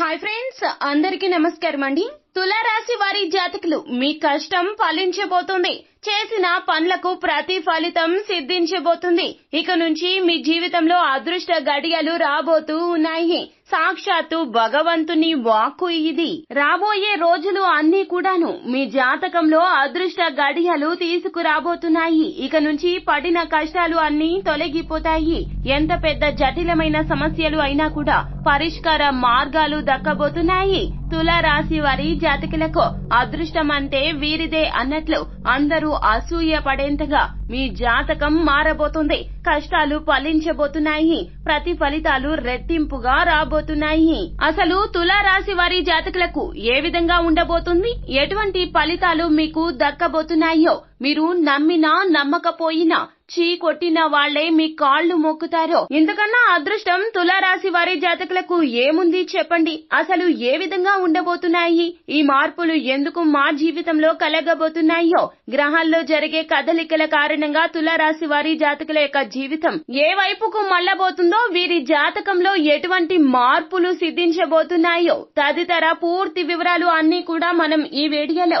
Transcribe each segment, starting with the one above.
Hi friends అందరికీ నమస్కారం అండి. తులారాశి వారి జాతకులు మీ కష్టం ఫలించబోతుంది. చేసిన పనులకు ప్రతి ఫలితం సిద్ధించబోతుంది. ఇక నుంచి మీ జీవితంలో అదృష్ట గడియలు రాబోతూ ఉన్నాయి. సాక్షాత్తు భగవంతుని వాక్కు ఇది. రాబోయే రోజులు అన్ని కూడాను మీ జాతకంలో అదృష్ట గడియలు తీసుకురాబోతున్నాయి. ఇక నుంచి పడిన కష్టాలు అన్ని తొలగిపోతాయి. ఎంత పెద్ద జటిలమైన సమస్యలు అయినా కూడా పరిష్కార మార్గాలు దక్కబోతున్నాయి. తులారాశి వారి జాతకులకు అదృష్టం అంటే వీరిదే అన్నట్లు అందరూ అసూయ పడేంతగా మీ జాతకం మారబోతుంది. కష్టాలు ఫలించబోతున్నాయి. ప్రతి ఫలితాలు రెట్టింపుగా రాబోతున్నాయి. అసలు తులారాశి వారి జాతకులకు ఏ విధంగా ఉండబోతుంది? ఎటువంటి ఫలితాలు మీకు దక్కబోతున్నాయో మీరు నమ్మినా నమ్మకపోయినా చీ కొట్టిన వాళ్ళే మీ కాళ్ళు మొక్కుతారో? ఇంతకన్నా అదృష్టం తులారాశి వారి జాతకులకు ఏముంది చెప్పండి. అసలు ఏ విధంగా ఉండబోతున్నాయి? ఈ మార్పులు ఎందుకు మా జీవితంలో కలగబోతున్నాయో? గ్రహాల్లో జరిగే కదలికల కారణంగా తులారాశి వారి జాతకుల యొక్క జీవితం ఏ వైపుకు మళ్ళబోతుందో వీరి జాతకంలో ఎటువంటి మార్పులు సిద్ధించబోతున్నాయో తదితర పూర్తి వివరాలు అన్ని కూడా మనం ఈ వీడియోలో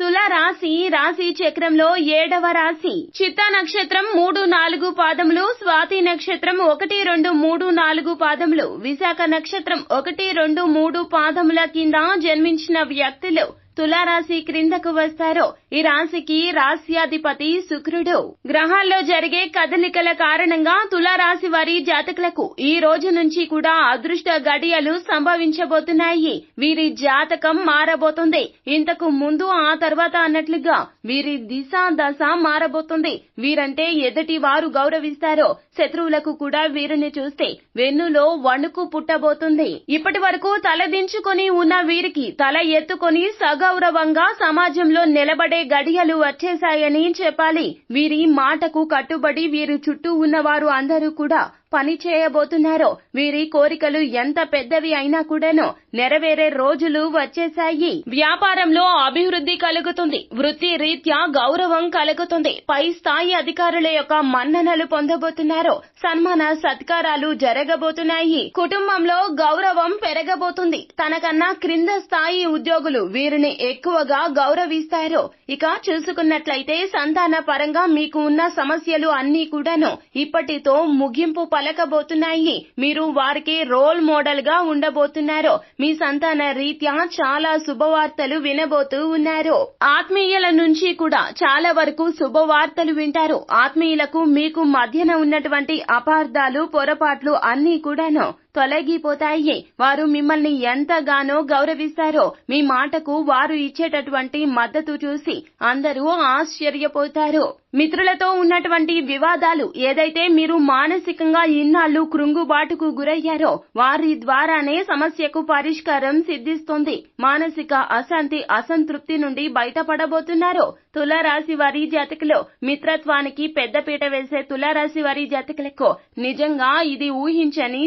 తుల రాశి రాశి చక్రంలో ఏడవ రాశి. చిత్తా నక్షత్రం మూడు నాలుగు పాదములు స్వాతి నక్షత్రం ఒకటి రెండు మూడు నాలుగు పాదములు. విశాఖ నక్షత్రం ఒకటి రెండు మూడు పాదముల కింద జన్మించిన వ్యక్తులు తులారాశి క్రిందకు వస్తారో ఈ రాశికి రాశ్యాధిపతి శుక్రుడు. గ్రహాల్లో జరిగే కదలికల కారణంగా తులారాశి వారి జాతకులకు ఈ రోజు నుంచి కూడా అదృష్ట గడియలు సంభవించబోతున్నాయి. వీరి జాతకం మారబోతుంది. ఇంతకు ముందు ఆ తర్వాత అన్నట్లుగా వీరి దిశ దశ మారబోతుంది. వీరంటే ఎదుటి వారు గౌరవిస్తారో శత్రువులకు కూడా వీరిని చూస్తే వెన్నులో వణుకు పుట్టబోతుంది. ఇప్పటి వరకు తలదించుకొని ఉన్న వీరికి తల ఎత్తుకొని సగౌరవంగా సమాజంలో నిలబడే గడియలు వచ్చేశాయని చెప్పాలి. వీరి మాటకు కట్టుబడి వీరి చుట్టూ ఉన్నవారు అందరూ కూడా పని చేయబోతున్నారో వీరి కోరికలు ఎంత పెద్దవి అయినా కూడాను నెరవేరే రోజులు వచ్చేశాయి. వ్యాపారంలో అభివృద్ధి కలుగుతుంది. వృత్తి రీత్యా గౌరవం కలుగుతుంది. పై స్థాయి అధికారుల యొక్క మన్ననలు పొందబోతున్నారు. సన్మాన సత్కారాలు జరగబోతున్నాయి. కుటుంబంలో గౌరవం పెరగబోతుంది. తనకన్నా క్రింద స్థాయి ఉద్యోగులు వీరిని ఎక్కువగా గౌరవిస్తారు ఇక చూసుకున్నట్లయితే సంతాన పరంగా మీకు ఉన్న సమస్యలు అన్ని కూడాను ఇప్పటితో ముగింపు పలకబోతున్నాయి. మీరు వారికి రోల్ మోడల్గా ఉండబోతున్నారు. మీ సంతాన రీత్యా చాలా శుభవార్తలు వినబోతూ ఉన్నారు. ఆత్మీయుల నుంచి కూడా చాలా వరకు శుభవార్తలు వింటారు. ఆత్మీయులకు మీకు మధ్యన ఉన్నటువంటి అపార్థాలు పొరపాట్లు అన్ని కూడాను. తొలగిపోతాయి. వారు మిమ్మల్ని ఎంతగానో గౌరవిస్తారో మీ మాటకు వారు ఇచ్చేటటువంటి మద్దతు చూసి అందరూ ఆశ్చర్యపోతారు. మిత్రులతో ఉన్నటువంటి వివాదాలు ఏదైతే మీరు మానసికంగా ఇన్నాళ్ళు కృంగుబాటుకు గురయ్యారో వారి ద్వారానే సమస్యకు పరిష్కారం సిద్ధిస్తుంది. మానసిక అశాంతి అసంతృప్తి నుండి బయటపడబోతున్నారు. తులారాశి వారి జాతకులు మిత్రత్వానికి పెద్దపీట వేసే తులారాశి వారి జాతకులకు నిజంగా ఇది ఊహించని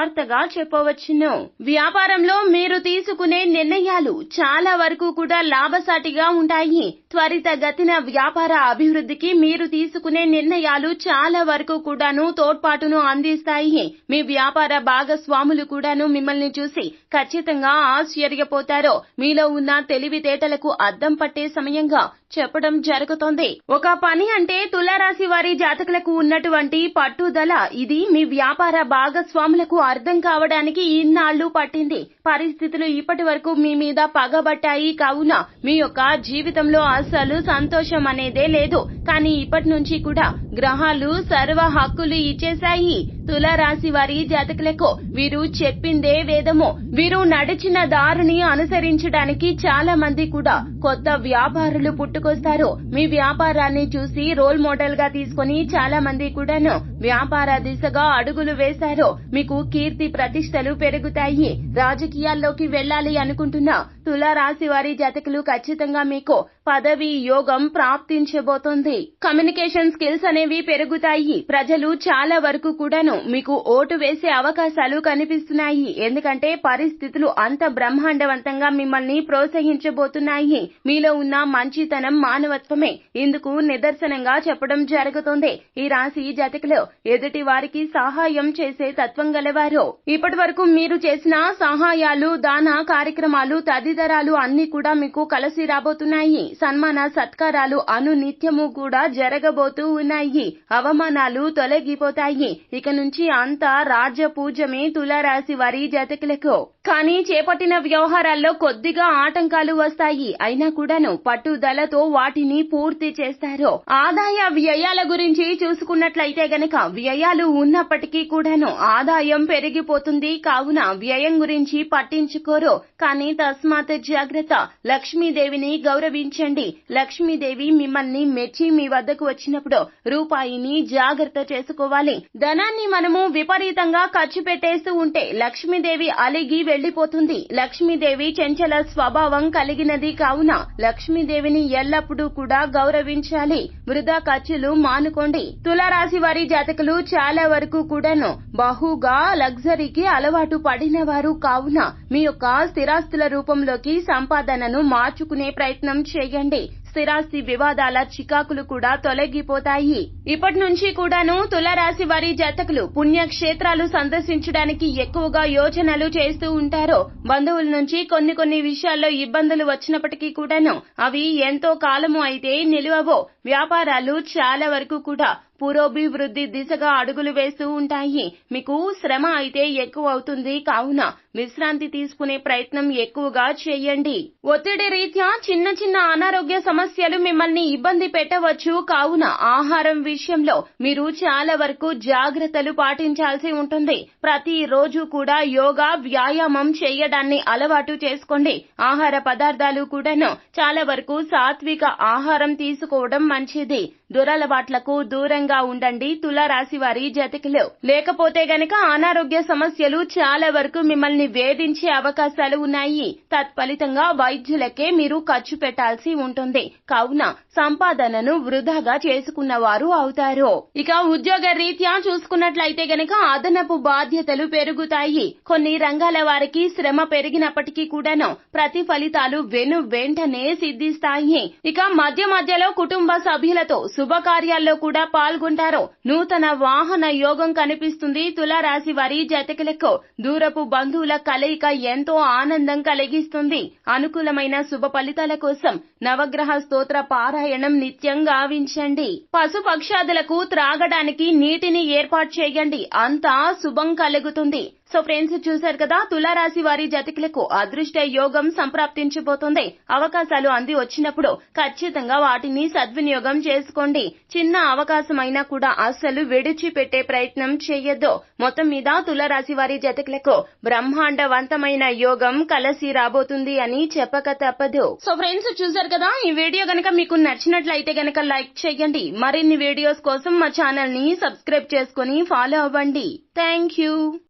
వార్తగా చెప్పవచ్చును. వ్యాపారంలో మీరు తీసుకునే నిర్ణయాలు చాలా వరకు కూడా లాభసాటిగా ఉంటాయి. త్వరితగతిన వ్యాపార అభివృద్ధికి మీరు తీసుకునే నిర్ణయాలు చాలా వరకు కూడాను తోడ్పాటును అందిస్తాయి. మీ వ్యాపార భాగస్వాములు కూడాను మిమ్మల్ని చూసి ఖచ్చితంగా ఆశ్చర్యపోతారో. మీలో ఉన్న తెలివితేటలకు అద్దం పట్టే సమయంగా చెప్పడం జరుగుతోంది. ఒక పని అంటే తులారాశి వారి జాతకులకు ఉన్నటువంటి పట్టుదల. ఇది మీ వ్యాపార భాగస్వాములకు అర్థం కావడానికి ఇన్నాళ్ళు పట్టింది. పరిస్థితులు ఇప్పటి వరకు మీ మీద పగబట్టాయి కావున మీ యొక్క జీవితంలో అసలు సంతోషం అనేదే లేదు. కానీ ఇప్పటి నుంచి కూడా గ్రహాలు సర్వ హక్కులు ఇచ్చేశాయి. తులారాశి వారి జాతకులకు వీరు చెప్పిందే వేదము. వీరు నడిచిన దారిని అనుసరించడానికి చాలా మంది కూడా కొత్త వ్యాపారులు పుట్టుకొస్తారు. మీ వ్యాపారాన్ని చూసి రోల్ మోడల్గా తీసుకుని చాలా మంది కూడాను వ్యాపార దిశగా అడుగులు వేశారు. మీకు కీర్తి ప్రతిష్టలు పెరుగుతాయి. రాజకీయాల్లోకి వెళ్ళాలి అనుకుంటున్న తులారాశి వారి జాతకులు ఖచ్చితంగా మీకు పదవి యోగం ప్రాప్తించబోతోంది. కమ్యూనికేషన్ స్కిల్స్ అనేవి పెరుగుతాయి. ప్రజలు చాలా వరకు కూడాను మీకు ఓటు వేసే అవకాశాలు కనిపిస్తున్నాయి. ఎందుకంటే పరిస్థితులు అంత బ్రహ్మాండవంతంగా మిమ్మల్ని ప్రోత్సహించబోతున్నాయి. మీలో ఉన్న మంచితనం మానవత్వమే ఇందుకు నిదర్శనంగా చెప్పడం జరుగుతుంది. ఈ రాశి జాతకులు ఎదుటి వారికి సహాయం చేసే తత్వం గలవారు. ఇప్పటి వరకు మీరు చేసిన సహాయాలు దాన కార్యక్రమాలు తదితరాలు అన్ని కూడా మీకు కలిసి రాబోతున్నాయి. సన్మాన సత్కారాలు అను నిత్యము కూడా జరగబోతూ ఉన్నాయి. అవమానాలు తొలగిపోతాయి. ఇక నుంచి అంతా రాజ్య పూజమే తులారాశి వారి జాతకులకు. కానీ చేపట్టిన వ్యవహారాల్లో కొద్దిగా ఆటంకాలు వస్తాయి. అయినా కూడాను పట్టుదలతో వాటిని పూర్తి చేస్తారు. ఆదాయ వ్యయాల గురించి చూసుకున్నట్లయితే గనక వ్యయాలు ఉన్నప్పటికీ కూడాను ఆదాయం పెరిగిపోతుంది. కావున వ్యయం గురించి పట్టించుకోరు. కానీ తస్మాత్ జాగ్రత్త. లక్ష్మీదేవిని గౌరవించండి. లక్ష్మీదేవి మిమ్మల్ని మెచ్చి మీ వద్దకు వచ్చినప్పుడు రూపాయిని జాగ్రత్త చేసుకోవాలి. ధనాన్ని మనము విపరీతంగా ఖర్చు పెట్టేస్తూ ఉంటే లక్ష్మీదేవి అలిగి వెళ్ళిపోతుంది లక్ష్మీదేవి చెంచల స్వభావం కలిగినది కావున లక్ష్మీదేవిని ఎల్లప్పుడూ కూడా గౌరవించాలి. వృధా ఖర్చులు మానుకోండి. తులారాశి వారి జాతకులు చాలా వరకు కూడాను బహుగా లగ్జరీకి అలవాటు పడిన వారు కావున మీ యొక్క స్థిరాస్తుల రూపంలోకి సంపాదనను మార్చుకునే ప్రయత్నం చేయండి. స్థిరాస్తి వివాదాల చికాకులు కూడా తొలగిపోతాయి. ఇప్పటి నుంచి కూడాను తులరాశి వారి జాతకులు పుణ్యక్షేత్రాలు సందర్శించడానికి ఎక్కువగా యోచనలు చేస్తూ ఉంటారు. బంధువుల నుంచి కొన్ని కొన్ని విషయాల్లో ఇబ్బందులు వచ్చినప్పటికీ కూడాను అవి ఎంతో కాలము అయితే నిలువవో. వ్యాపారాలు చాలా వరకు కూడా పురోభివృద్ధి దిశగా అడుగులు వేస్తూ ఉంటాయి. మీకు శ్రమ అయితే ఎక్కువ అవుతుంది. కావున విశ్రాంతి తీసుకునే ప్రయత్నం ఎక్కువగా చేయండి. ఒత్తిడి రీత్యా చిన్న చిన్న అనారోగ్య సమస్యలు మిమ్మల్ని ఇబ్బంది పెట్టవచ్చు. కావున ఆహారం విషయంలో మీరు చాలా వరకు జాగ్రత్తలు పాటించాల్సి ఉంటుంది. ప్రతి రోజు కూడా యోగా వ్యాయామం చేయడాన్ని అలవాటు చేసుకోండి. ఆహార పదార్థాలు కూడాను చాలా వరకు సాత్విక ఆహారం తీసుకోవడం మంచిది. దురలవాట్లకు దూరంగా ఉండండి తులారాశి వారి జతకిలో. లేకపోతే గనక అనారోగ్య సమస్యలు చాలా వరకు మిమ్మల్ని వేధించే అవకాశాలు ఉన్నాయి. తత్ఫలితంగా వైద్యులకే మీరు ఖర్చు పెట్టాల్సి ఉంటుంది. కావున సంపాదనను వృధాగా చేసుకున్న వారు అవుతారు. ఇక ఉద్యోగ రీత్యా చూసుకున్నట్లయితే గనక అదనపు బాధ్యతలు పెరుగుతాయి. కొన్ని రంగాల వారికి శ్రమ పెరిగినప్పటికీ కూడాను ప్రతి ఫలితాలు వెను వెంటనే సిద్ధిస్తాయి. ఇక మధ్య మధ్యలో కుటుంబ సభ్యులతో శుభకార్యాల్లో కూడా పాల్గొంటారు నూతన వాహన యోగం కనిపిస్తుంది తులారాశి వారి జతకులకు. దూరపు బంధువుల కలయిక ఎంతో ఆనందం కలిగిస్తుంది. అనుకూలమైన శుభ ఫలితాల కోసం నవగ్రహ స్తోత్ర పారాయణం నిత్యం గావించండి. పశుపక్షాదులకు త్రాగడానికి నీటిని ఏర్పాటు చేయండి. అంతా శుభం కలుగుతుంది. సో ఫ్రెండ్స్ చూశారు కదా తులారాశి వారి జతకులకు అదృష్ట యోగం సంప్రాప్తించబోతుంది. అవకాశాలు అంది వచ్చినప్పుడు ఖచ్చితంగా వాటిని సద్వినియోగం చేసుకోండి. చిన్న అవకాశమైనా కూడా అస్సలు విడిచిపెట్టే ప్రయత్నం చేయొద్దు మొత్తం మీద తులారాశి వారి జతకులకు బ్రహ్మాండవంతమైన యోగం కలసి రాబోతుంది అని చెప్పక తప్పదు. సో ఫ్రెండ్స్ చూశారు కదా ఈ వీడియో గనక మీకు నచ్చినట్లయితే గనక లైక్ చేయండి మరిన్ని వీడియోస్ కోసం మా ఛానల్ని సబ్స్క్రైబ్ చేసుకుని ఫాలో అవ్వండి. Thank you.